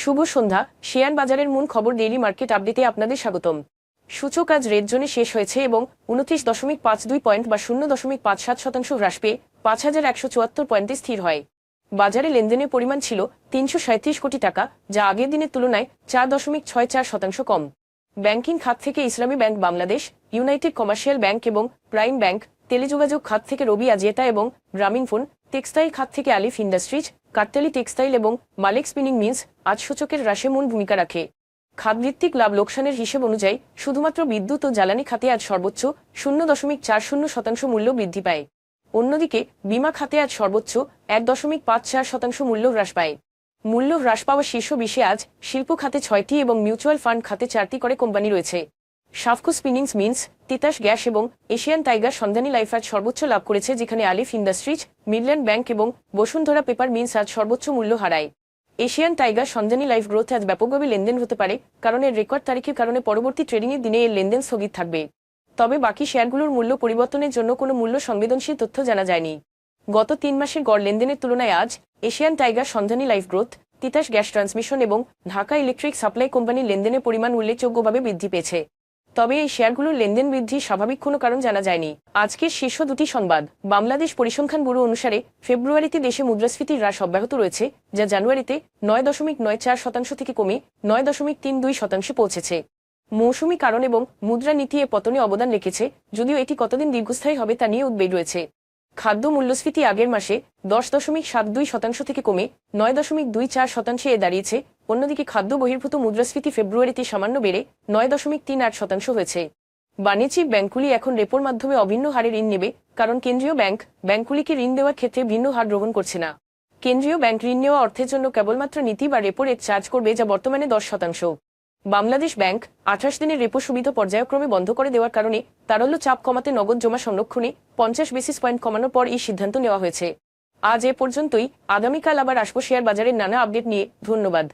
শুভ সন্ধ্যা। Share বাজারের মূল খবর ডেইলি মার্কেট আপডেটে আপনাদের স্বাগতম। সূচক আজ রেড জোনে শেষ হয়েছে এবং উনত্রিশ দশমিক পাঁচ দুই পয়েন্ট বা শূন্য দশমিক পাঁচ সাত শতাংশ হ্রাস পেয়ে পাঁচ হাজার একশো চুয়াত্তর পয়েন্টে স্থির হয়। বাজারে লেনদেনের পরিমাণ ছিল তিনশো সাঁত্রিশ কোটি টাকা, যা আগের দিনের তুলনায় চার দশমিক ছয় চার শতাংশ কম। ব্যাংকিং খাত থেকে Islami bank Bangladesh, united commercial bank এবং প্রাইম ব্যাংক, টেলিযোগাযোগ খাত থেকে রবি আজিয়েতা এবং গ্রামীণ ফোন, টেক্সটাইল খাত থেকে আলিফ ইন্ডাস্ট্রিজ কার্টেলি টেক্সটাইল এবং মালিক স্পিনিং মিলস আজ সূচকের হ্রাসে মূল ভূমিকা রাখে। খাতভিত্তিক লাভ লোকসানের হিসেব অনুযায়ী শুধুমাত্র বিদ্যুৎ ও জ্বালানি খাতে আজ সর্বোচ্চ শূন্য দশমিক চার শূন্য শতাংশ মূল্য বৃদ্ধি পায়। অন্যদিকে বিমা খাতে আজ সর্বোচ্চ এক দশমিক পাঁচ চার শতাংশ মূল্য হ্রাস পায়। মূল্য হ্রাস পাওয়া শীর্ষ বিশে আজ শিল্প খাতে ছয়টি এবং মিউচুয়াল ফান্ড খাতে চারটি করে কোম্পানি রয়েছে। Safko spinnings mills Titas gas এবং এশিয়ান টাইগার সন্ধানী লাইফ আজ সর্বোচ্চ লাভ করেছে, যেখানে আলিফ ইন্ডাস্ট্রিজ, মিডল্যান্ড ব্যাংক এবং বসুন্ধরা পেপার মিন্স আজ সর্বোচ্চ মূল্য হারায়। Asian tiger Sandhani life growth আজ ব্যাপকভাবে লেনদেন হতে পারে, কারণ এর রেকর্ড তারিখের কারণে পরবর্তী ট্রেডিংয়ের দিনে এর লেনদেন স্থগিত থাকবে। তবে বাকি শেয়ারগুলোর মূল্য পরিবর্তনের জন্য কোনো মূল্য সংবেদনশীল তথ্য জানা যায়নি। গত তিন মাসের গড় লেনদেনের তুলনায় আজ Asian tiger Sandhani life growth, Titas gas transmission এবং ঢাকা ইলেকট্রিক সাপ্লাই কোম্পানির লেনদেনের পরিমাণ উল্লেখযোগ্যভাবে বৃদ্ধি পেয়েছে। তবে এই শেয়ারগুলোর লেনদেন বৃদ্ধির স্বাভাবিক কোনো কারণ জানা যায়নি। আজকের শীর্ষ দুটি সংবাদ। বাংলাদেশ পরিসংখ্যান ব্যুরো অনুসারে ফেব্রুয়ারিতে দেশে মুদ্রাস্ফীতির হ্রাস অব্যাহত রয়েছে, যা জানুয়ারিতে নয় দশমিক নয় চার শতাংশ থেকে কমে নয় দশমিক তিন দুই শতাংশে পৌঁছেছে। মৌসুমি কারণ এবং মুদ্রানীতি এ পতনে অবদান রেখেছে, যদিও এটি কতদিন দীর্ঘস্থায়ী হবে তা নিয়ে উদ্বেগ রয়েছে। খাদ্য মূল্যস্ফীতি আগের মাসে দশ দশমিক সাত দুই শতাংশ থেকে কমে নয় দশমিক দুই চার শতাংশে এ দাঁড়িয়েছে অন্যদিকে খাদ্য বহির্ভূত মুদ্রাস্ফীতি ফেব্রুয়ারিতে সামান্য বেড়ে নয় দশমিক তিন আট শতাংশ হয়েছে। বাণিজ্যিক ব্যাংকগুলি এখন রেপোর মাধ্যমে অভিন্ন হারে ঋণ নেবে, কারণ কেন্দ্রীয় ব্যাংক ব্যাংকগুলিকে ঋণ দেওয়ার ক্ষেত্রে ভিন্ন হার গ্রহণ করছে না। কেন্দ্রীয় ব্যাংক ঋণ নেওয়া অর্থের জন্য কেবলমাত্র নীতি বা রেপো রেট চার্জ করবে যা বর্তমানে দশ শতাংশ। বাংলাদেশ ব্যাংক আঠাশ দিনের রেপো সুবিধা পর্যায়ক্রমে বন্ধ করে দেওয়ার কারণে তারল্য চাপ কমাতে নগদ জমা সংরক্ষণে পঞ্চাশ বেসিস পয়েন্ট কমানোর পর এই সিদ্ধান্ত নেওয়া হয়েছে। আজ এ পর্যন্তই। আগামীকাল আবার আসব শেয়ার বাজারের নানা আপডেট নিয়ে। ধন্যবাদ।